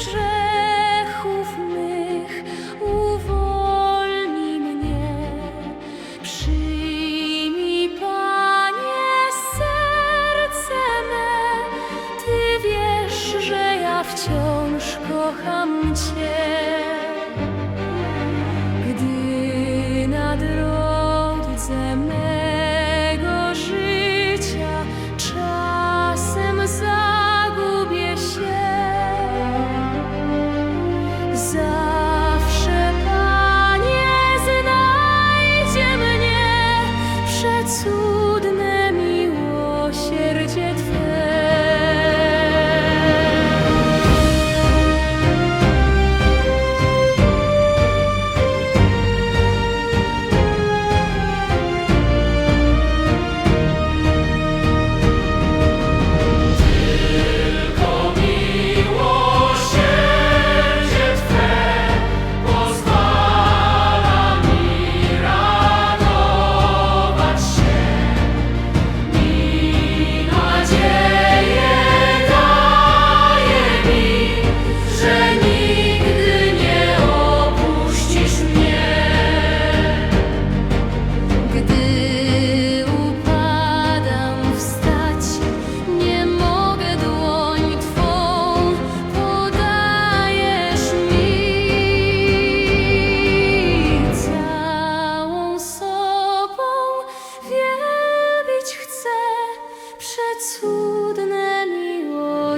grzechów mych uwolni mnie. Przyjmij, Panie, serce me, Ty wiesz, że ja wciąż kocham.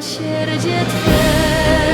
Miłosierdzie Twe.